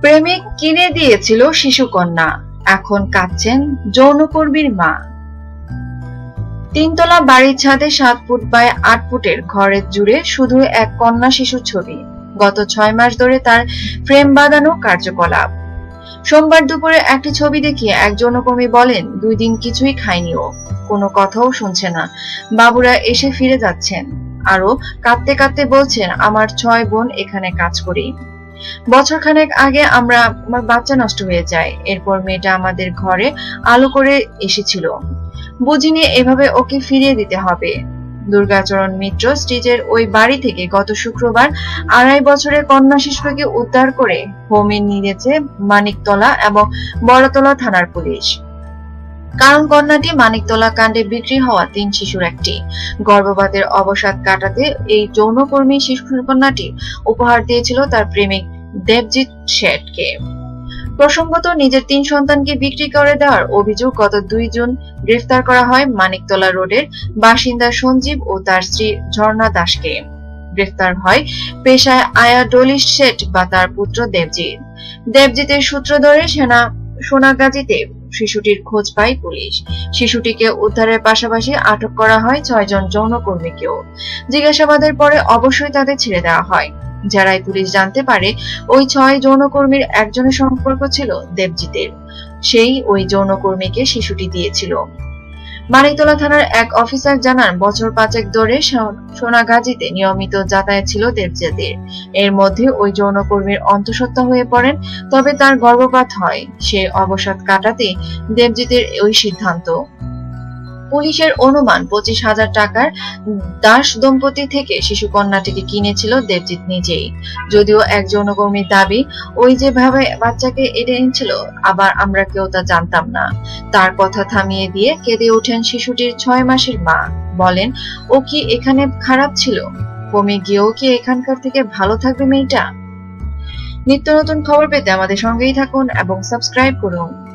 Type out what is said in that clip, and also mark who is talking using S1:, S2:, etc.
S1: প্রেমিক কিনে দিয়েছিল শিশুকন্যা। এখন কাঁদছেন যৌনকর্মীর মা। তিনতলা বাড়ির ছাদে সাত ফুট বাই আট ফুটের ঘরের জুড়ে শুধু এক কন্যা শিশুর ছবি। গত ছয় মাস ধরে তার ফ্রেম বাঁধানো কার্যকলাপ। সোমবার দুপুরে একটি ছবি দেখিয়ে এক যৌনকর্মী বলেন, দুই দিন কিছুই খায়নি ও। কোনো কথাও শুনছে না। বাবুরা এসে ফিরে যাচ্ছেন। আরও কাঁদতে কাঁদতে বলছেন, আমার ছয় বোন এখানে কাজ করি। বছর খানেক আগে আমরা আমার বাচ্চা নষ্ট হয়ে যায়। এরপর মেয়েটা আমাদের ঘরে আলো করে এসেছিল। বুঝিনি এভাবে ওকে ফিরিয়ে দিতে হবে। দুর্গাচরণ মিত্র স্টিজের ওই বাড়ি থেকে গত শুক্রবার আড়াই বছরের কন্যা শিশুকে উদ্ধার করে হোমে নিয়েছে মানিকতলা এবং বড়তলা থানার পুলিশ। কারণ কন্যাটি মানিকতলা কাণ্ডে বিক্রি হওয়া তিন শিশুর একটি। গর্ভপাতের অবসাদ কাটাতে এই যৌনকর্মী শিশু কন্যাটি উপহার দিয়েছিল তার প্রেমিক দেবজিৎ শেঠকে। প্রসঙ্গত নিজের তিন সন্তানকে বিক্রি করে দেওয়ার অভিযোগ গত দুই জুন গ্রেফতার করা হয় মানিকতলা রোডের বাসিন্দা সঞ্জীব ও তার স্ত্রী ঝর্ণা দাসকে। গ্রেফতার হয় পেশায় আয়া ডলি শেঠ বা তার পুত্র দেবজিৎ। দেবজিতের সূত্র ধরে সেনা সোনাগাজীতে শিশুটির খোঁজ পায় পুলিশ। শিশুটিকে উদ্ধারের পাশাপাশি আটক করা হয় ছয়জন যৌনকর্মীকেও। জিজ্ঞাসাবাদের পরে অবশ্যই তাদের ছেড়ে দেওয়া হয়। যারাই পুলিশ জানতে পারে, ওই ছয় যৌনকর্মীর একজনের সম্পর্ক ছিল দেবজিতের। সেই ওই যৌনকর্মীকে শিশুটি দিয়েছিল। মানিকতলা থানার এক অফিসার জানান, বছর পাঁচেক ধরে সোনাগাজীতে নিয়মিত যাতায়াত ছিল দেবজাদের এর মধ্যে ওই যৌনকর্মীর অন্তঃসত্ত্বা হয়ে পড়েন, তবে তার গর্ভপাত হয়। সে অবসাদ কাটাতে দেবজিতের ওই সিদ্ধান্ত পুলিশের অনুমান, পঁচিশ হাজার টাকার দাস দম্পতি থেকে শিশু কন্যাটিকে কিনেছিল দেবজিৎ নিজেই। যদিও এক যৌনকর্মীর দাবি, ওই যেভাবে বাচ্চাকে এনে এনেছিল, আবার আমরা কেউ তা জানতাম না। তার কথা থামিয়ে দিয়ে কেঁদে ওঠেন শিশুটির ছয় মাসের মা। বলেন, ও কি এখানে খারাপ ছিল? কমে গিয়েও কি এখানকার থেকে ভালো থাকবে মেয়েটা? নিত্য নতুন খবর পেতে আমাদের সঙ্গেই থাকুন এবং সাবস্ক্রাইব করুন।